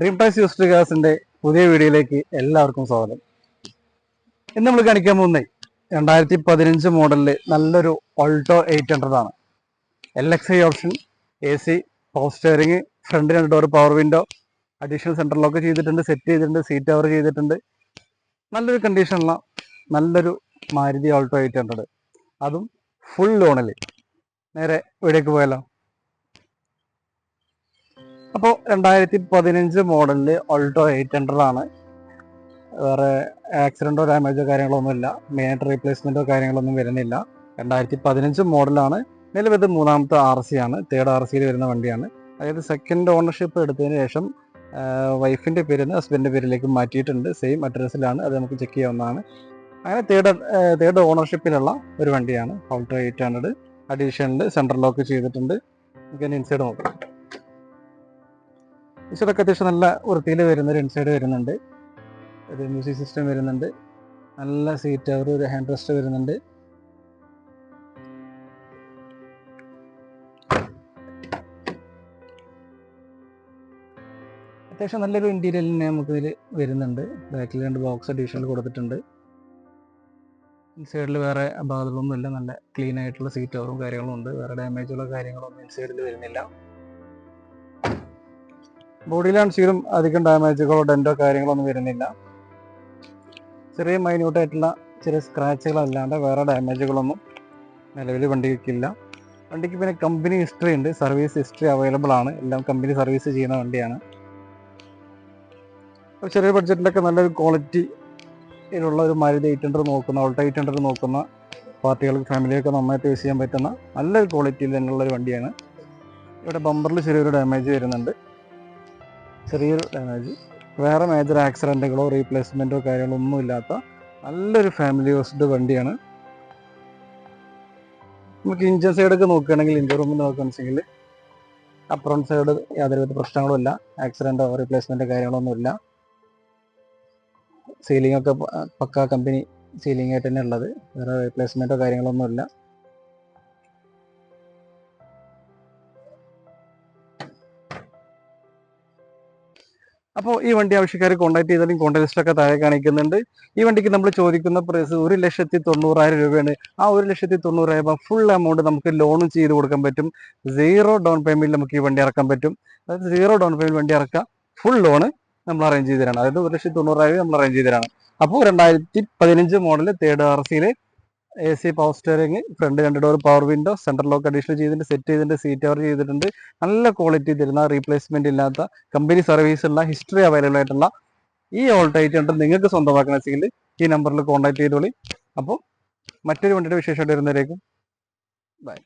dream ties used ഗ്യാസിന്റെ പുതിയ വീഡിയോയിലേക്ക് എല്ലാവർക്കും സ്വാഗതം. ഇന്ന് നമ്മൾ കാണിക്കാൻ പോകുന്നത് രണ്ടായിരത്തി പതിനഞ്ച് മോഡലിൽ നല്ലൊരു ഓൾട്ടോ എയ്റ്റ് ഹൺഡ്രഡ് ആണ്. L X I option A C power steering front രണ്ട് door power window additional central lock ചെയ്തിട്ടുണ്ട് സെറ്റ് ചെയ്തിട്ടുണ്ട് സീറ്റ് കവർ ചെയ്തിട്ടുണ്ട്. നല്ലൊരു കണ്ടീഷനുള്ള നല്ലൊരു മാരുതി ഓൾട്ടോ എയ്റ്റ് ഹൺഡ്രഡ് അതും ഫുൾ ലോണിൽ നേരെ ഇവിടേക്ക് പോയാലോ. അപ്പോൾ രണ്ടായിരത്തി പതിനഞ്ച് മോഡലിൽ ഓൾട്ടോ എയ്റ്റ് ഹൺഡ്രഡ് ആണ്. വേറെ ആക്സിഡന്റോ ഡാമേജോ കാര്യങ്ങളൊന്നുമില്ല മെയിനായിട്ട് റീപ്ലേസ്മെന്റോ കാര്യങ്ങളൊന്നും വരുന്നില്ല. രണ്ടായിരത്തി പതിനഞ്ച് മോഡലാണ്. നിലവിൽ മൂന്നാമത്തെ ആർ സി ആണ്. തേർഡ് ആർ സിയിൽ വരുന്ന വണ്ടിയാണ്. അതായത് സെക്കൻഡ് ഓണർഷിപ്പ് എടുത്തതിന് ശേഷം വൈഫിന്റെ പേരിൽ നിന്ന് ഹസ്ബൻഡിന്റെ പേരിലേക്ക് മാറ്റിയിട്ടുണ്ട്. സെയിം അഡ്രസ്സിലാണ് അത് നമുക്ക് ചെക്ക് ചെയ്യാവുന്നതാണ്. അങ്ങനെ തേർഡ് തേർഡ് ഓണർഷിപ്പിലുള്ള ഒരു വണ്ടിയാണ് Alto eight hundred additional central lock ചെയ്തിട്ടുണ്ട്. നമുക്ക് ഇൻസൈഡ് നോക്കാം. ഇൻസൈഡൊക്കെ അത്യാവശ്യം നല്ല വൃത്തിയിൽ വരുന്ന ഒരു ഇൻസൈഡ് വരുന്നുണ്ട്. ഒരു മ്യൂസിക് സിസ്റ്റം വരുന്നുണ്ട്. നല്ല സീറ്റ് അവർ ഒരു ഹാൻഡ് റെസ്റ്റ് വരുന്നുണ്ട്. അത്യാവശ്യം നല്ലൊരു ഇന്റീരിയൽ തന്നെ നമുക്ക് ഇതിൽ വരുന്നുണ്ട്. ബാക്കിൽ രണ്ട് ബോക്സ് അഡീഷണൽ കൊടുത്തിട്ടുണ്ട്. ഇൻസൈഡിൽ വേറെ അപാകതകളൊന്നുമില്ല നല്ല ക്ലീൻ ആയിട്ടുള്ള സീറ്റ് കവറും കാര്യങ്ങളും ഉണ്ട്. വേറെ ഡാമേജുള്ള കാര്യങ്ങളൊന്നും ഇൻസൈഡിൽ വരുന്നില്ല. ബോഡിയിലാണെങ്കിലും അധികം ഡാമേജുകളോ ഡെന്റോ കാര്യങ്ങളൊന്നും വരുന്നില്ല. ചെറിയ മൈന്യൂട്ടായിട്ടുള്ള ചെറിയ സ്ക്രാച്ചുകളല്ലാണ്ട് വേറെ ഡാമേജുകളൊന്നും നിലവിൽ വണ്ടിക്കില്ല. വണ്ടിക്ക് പിന്നെ കമ്പനി ഹിസ്റ്ററി ഉണ്ട്. സർവീസ് ഹിസ്റ്ററി അവൈലബിൾ ആണ്. എല്ലാം കമ്പനി സർവീസ് ചെയ്യുന്ന വണ്ടിയാണ്. ചെറിയ ബഡ്ജറ്റിലൊക്കെ നല്ലൊരു ക്വാളിറ്റി ഇതിലുള്ള ഒരു മാരുതി എയ്റ്റ് ഹൺഡ്രഡ് നോക്കുന്ന ഓൾട്ട എയ്റ്റ് ഹൺഡ്രഡ് നോക്കുന്ന പാർട്ടികൾക്ക് ഫാമിലിയൊക്കെ നന്നായിട്ട് യൂസ് ചെയ്യാൻ പറ്റുന്ന നല്ലൊരു ക്വാളിറ്റിയിൽ തന്നെയുള്ള ഒരു വണ്ടിയാണ്. ഇവിടെ ബമ്പറിൽ ചെറിയൊരു ഡാമേജ് വരുന്നുണ്ട്. ചെറിയൊരു ഡാമേജ് വേറെ മേജർ ആക്സിഡന്റുകളോ റീപ്ലേസ്മെന്റോ കാര്യങ്ങളോ ഒന്നും ഇല്ലാത്ത നല്ലൊരു ഫാമിലി യൂസ്ഡ് വണ്ടിയാണ്. നമുക്ക് ഇഞ്ചൻ സൈഡൊക്കെ നോക്കുകയാണെങ്കിൽ ഇഞ്ചൻ റൂമിൽ നോക്കുകയാണെന്നുവെച്ചെങ്കിൽ അപ്പുറം സൈഡ് യാതൊരുവിധ പ്രശ്നങ്ങളും ഇല്ല. ആക്സിഡന്റോ റീപ്ലേസ്മെന്റോ കാര്യങ്ങളൊന്നും ഇല്ല. സീലിംഗ് ഒക്കെ പക്ക കമ്പനി സീലിംഗ് ആയിട്ട് തന്നെ ഉള്ളത്. വേറെ റീപ്ലേസ്മെന്റോ കാര്യങ്ങളൊന്നും ഇല്ല. അപ്പോൾ ഈ വണ്ടി ആവശ്യക്കാർ കോൺടാക്ട് ചെയ്താലും കോൺടാക്ട് ലിസ്റ്റൊക്കെ താഴെ കാണിക്കുന്നുണ്ട്. ഈ വണ്ടിക്ക് നമ്മൾ ചോദിക്കുന്ന പ്രൈസ് ഒരു ലക്ഷത്തി തൊണ്ണൂറായിരം രൂപയാണ്. ആ ഒരു ലക്ഷത്തി തൊണ്ണൂറായിരം രൂപ ഫുൾ എമൗണ്ട് നമുക്ക് ലോണും ചെയ്ത് കൊടുക്കാൻ പറ്റും. സീറോ ഡൗൺ പേയ്മെന്റിൽ നമുക്ക് ഈ വണ്ടി ഇറക്കാൻ പറ്റും. അതായത് സീറോ ഡൗൺ പേയ്മെന്റ് വണ്ടി ഇറക്കാം ഫുൾ ലോണ് നമ്മൾ അറേഞ്ച് ചെയ്ത് തരാണ്. അതായത് ഒരു ലക്ഷത്തി തൊണ്ണൂറായിരം നമ്മൾ അറേഞ്ച് ചെയ്ത് തരാണ്. അപ്പോൾ രണ്ടായിരത്തി പതിനഞ്ച് മോഡൽ തേർഡ് ആർ സിയിൽ A C power steering front രണ്ട് door power window central lock additional ചെയ്തിട്ടുണ്ട് സെറ്റ് ചെയ്തിട്ടുണ്ട് സീറ്റ് കവർ ചെയ്തിട്ടുണ്ട്. നല്ല ക്വാളിറ്റി തരുന്ന റീപ്ലേസ്മെന്റ് ഇല്ലാത്ത കമ്പനി സർവീസ് ഉള്ള ഹിസ്റ്ററി അവൈലബിൾ ആയിട്ടുള്ള ഈ ഓൾട്ടേറ്റ് ഉണ്ട് നിങ്ങൾക്ക് സ്വന്തമാക്കണമെങ്കിൽ ഈ നമ്പറിൽ കോൺടാക്ട് ചെയ്തോളി. അപ്പോൾ മറ്റൊരു വണ്ടിയുടെ വിശേഷമായിട്ട് വരുന്നവരേക്കും ബൈ